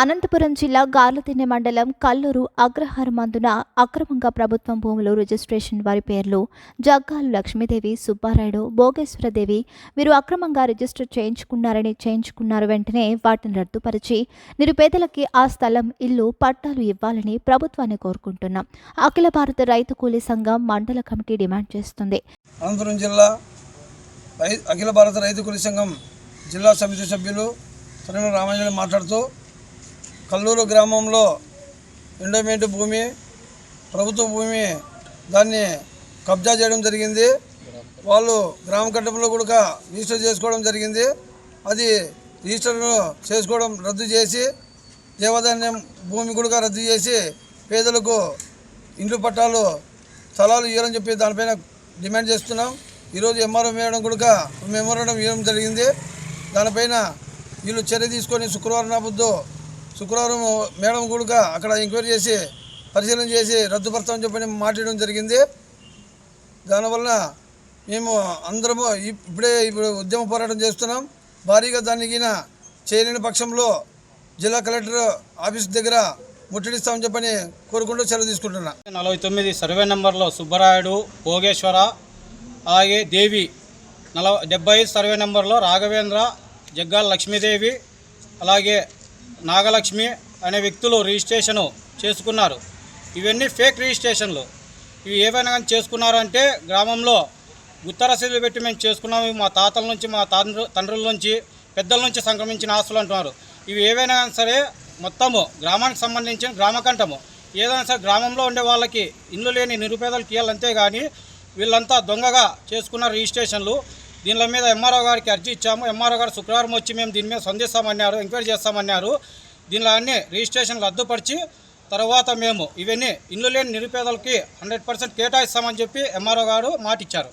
అనంతపురం జిల్లా గార్లతిన్నె మండలం కల్లూరు అగ్రహారమందున అక్రమంగా ప్రభుత్వం భూములు రిజిస్ట్రేషన్ వారి పేర్లు జగ్గాలు లక్ష్మీదేవి సుబ్బారాయుడు భోగేశ్వరదేవి వీరు అక్రమంగా రిజిస్టర్ చేయించుకున్నారని చేయించుకున్నారు వెంటనే వాటిని రద్దుపరిచి నిరుపేదలకి ఆ స్థలం ఇల్లు పట్టాలు ఇవ్వాలని ప్రభుత్వాన్ని కోరుకుంటున్నాం. అఖిల భారత రైతు కూలీ సంఘం మండల కమిటీ డిమాండ్ చేస్తుంది. అనంతపురం జిల్లా అఖిల భారత రైతు కూలీ సంఘం జిల్లా సమితి సభ్యులు రామాంజలి మాట్లాడుతూ కల్లూరు గ్రామంలో ఎండోమెంట్ భూమి ప్రభుత్వ భూమి దాన్ని కబ్జా చేయడం జరిగింది. వాళ్ళు గ్రామ కట్టంలో కూడా రిజిస్టర్ చేసుకోవడం జరిగింది. అది రిజిస్టర్ను చేసుకోవడం రద్దు చేసి దేవాదాన్యం భూమి కూడా రద్దు చేసి పేదలకు ఇండ్లు పట్టాలు స్థలాలు ఇవ్వాలని చెప్పి దానిపైన డిమాండ్ చేస్తున్నాం. ఈరోజు ఎంఆర్ఓ వేయడం కూడా మెమోరాండం ఇవ్వడం జరిగింది. దానిపైన వీళ్ళు చర్య తీసుకొని శుక్రవారం నాబుద్దు శుక్రవారం మేడం కూడా అక్కడ ఎంక్వైరీ చేసి పరిశీలన చేసి రద్దుపరచామని చెప్పని మాట్లాడడం జరిగింది. దానివల్ల మేము అందరము ఇప్పుడే ఇప్పుడు ఉద్యమ పోరాటం చేస్తున్నాం. భారీగా దానికి చేయలేని పక్షంలో జిల్లా కలెక్టర్ ఆఫీస్ దగ్గర ముట్టడిస్తామని చెప్పని కోరుకుంటూ సెలవు తీసుకుంటున్నా. నలభై తొమ్మిది సర్వే నెంబర్లో సుబ్బరాయుడు భోగేశ్వర అలాగే దేవి నలభై డెబ్బై ఐదు సర్వే నెంబర్లో రాఘవేంద్ర జగ్గాల లక్ష్మీదేవి అలాగే నాగలక్ష్మి అనే వ్యక్తులు రిజిస్ట్రేషను చేసుకున్నారు. ఇవన్నీ ఫేక్ రిజిస్ట్రేషన్లు. ఇవి ఏవైనా కానీ చేసుకున్నారు అంటే గ్రామంలో ఉత్తర రసీదులు పెట్టి మేము చేసుకున్నాము మా తాతల నుంచి మా తండ్రు తండ్రుల నుంచి పెద్దల నుంచి సంక్రమించిన ఆస్తులు అంటున్నారు. ఇవి ఏవైనా కానీ సరే మొత్తము గ్రామానికి సంబంధించిన గ్రామకంఠము ఏదైనా సరే గ్రామంలో ఉండే వాళ్ళకి ఇల్లు లేని నిరుపేదలకు ఇవ్వాలంతే కానీ వీళ్ళంతా దొంగగా చేసుకున్న రిజిస్ట్రేషన్లు. దీనిల మీద ఎంఆర్ఓ గారికి అర్జీ ఇచ్చాము. ఎంఆర్ఓ గారు శుక్రవారం వచ్చి మేము దీని మీద సంధిస్తామన్నారు ఎంక్వైరీ చేస్తామన్నారు. దీనిలో అన్ని రిజిస్ట్రేషన్లు రద్దుపరిచి తర్వాత మేము ఇవన్నీ ఇల్లు లేని నిరుపేదలకి హండ్రెడ్ పర్సెంట్ కేటాయిస్తామని చెప్పి ఎంఆర్ఓ గారు మాటిచ్చారు.